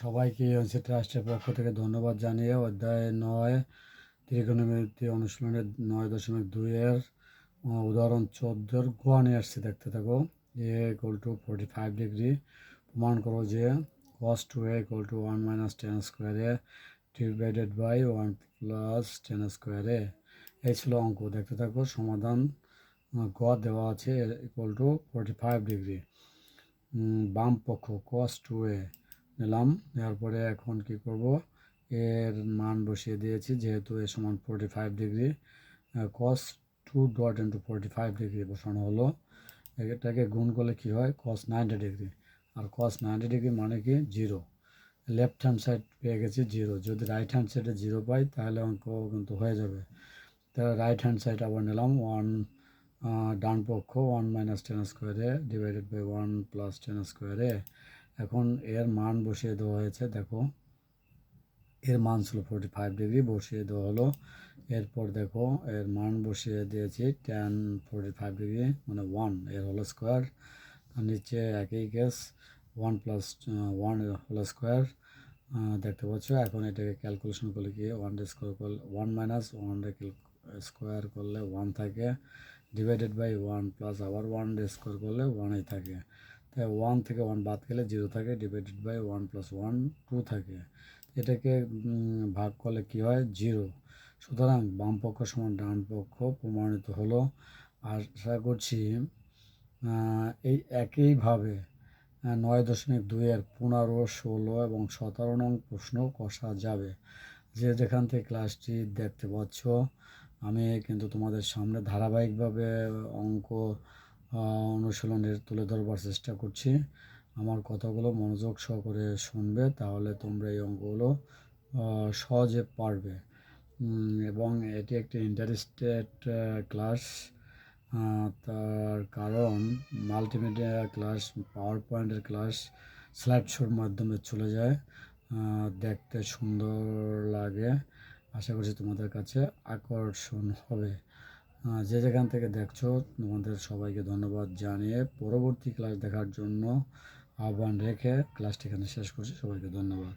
সবাইকে এনসি ট্রাস্টের পক্ষ থেকে ধন্যবাদ জানিয়ে অধ্যায় নয়, ত্রিকোণমিতি অনুশীলনের নয় দশমিক দুইয়ের উদাহরণ চোদ্দোর গোয়া নিয়ে আসছে। দেখতে থাকো। A equal to forty five degree প্রমাণ করো যে cos two A equal to one minus tan স্কোয়ারে divided by one plus tan স্কোয়ারে এই ছিল অঙ্ক। দেখতে থাকো, সমাধান গ দেওয়া আছে equal to forty five degree বাম পক্ষ কস টু এ নিলাম, নেওয়ার পরে এখন কি করব? এর মান বসিয়ে দিয়েছি, যেহেতু এ সমান forty five degree cos two dot into forty five degree বসানো হলো। এটাকে গুণ করলে কি হয়? কস নাইনটি ডিগ্রি আর কস নাইনটি ডিগ্রি মানে কি? জিরো লেফট হ্যান্ড সাইড পেয়ে গেছি জিরো যদি রাইট হ্যান্ড সাইডে জিরো পাই, তাহলে অঙ্ক কিন্তু হয়ে যাবে। তাহলে রাইট হ্যান্ড সাইড আবার নিলাম ওয়ান ডান পক্ষ ওয়ান মাইনাস টেন স্কোয়ারে divided by one plus tan স্কোয়ারে এখন এর মান বসিয়ে দেওয়া হয়েছে, দেখো। এর মান ছিল ফোরটি ফাইভ ডিগ্রি বসিয়ে দেওয়া হলো। এরপর দেখো, এর মান বসিয়ে দিয়েছি টেন ফোরটি ফাইভ ডিগ্রি মানে ওয়ানের হলো স্কোয়ার নিচে একই case one plus one whole square দেখতে পাচ্ছ। এখন এটাকে ক্যালকুলেশন করলে কি? ওয়ান ডে স্কোয়ার করলে ওয়ান মাইনাস ওয়ান স্কোয়ার করলে ওয়ান থাকে। ডিভাইডেড বাই ওয়ান প্লাস আবার ওয়ান ডে স্কোয়ার করলে ওয়ানই থাকে। ওয়ান থেকে ওয়ান বাদ গেলে জিরো থাকে divided by one plus one two থাকে। এটাকে ভাগ করলে কি হয়? জিরো সুতরাং বাম পক্ষ সমান ডান পক্ষ প্রমাণিত হলো। আশা করছি এই একইভাবে নয় দশমিক দুইয়ের পনেরো, ষোলো এবং সতেরো নং প্রশ্ন কষা যাবে। যে যেখান থেকে ক্লাসটি দেখতে পাচ্ছ, আমি কিন্তু তোমাদের সামনে ধারাবাহিকভাবে অঙ্ক অনুশীলনের তুলে ধরবার চেষ্টা করছি। আমার কথাগুলো মনোযোগ সহকারে শুনবে, তাহলে তোমরা এই অঙ্কগুলো সহজে পারবে। এবং এটি একটি ইন্টারেস্টেড ক্লাস তার কারণ মাল্টিমিডিয়া ক্লাস পাওয়ার পয়েন্টের ক্লাস স্লাইড শোর মাধ্যমে চলে যায়। দেখতে সুন্দর লাগে। আশা করছি তোমাদের কাছে আকর্ষণ হবে। যে যেখান থেকে দেখছ, তোমাদের সবাইকে ধন্যবাদ জানিয়ে পরবর্তী ক্লাস দেখার জন্য আহ্বান রেখে ক্লাসটি এখানে শেষ করছি। সবাইকে ধন্যবাদ।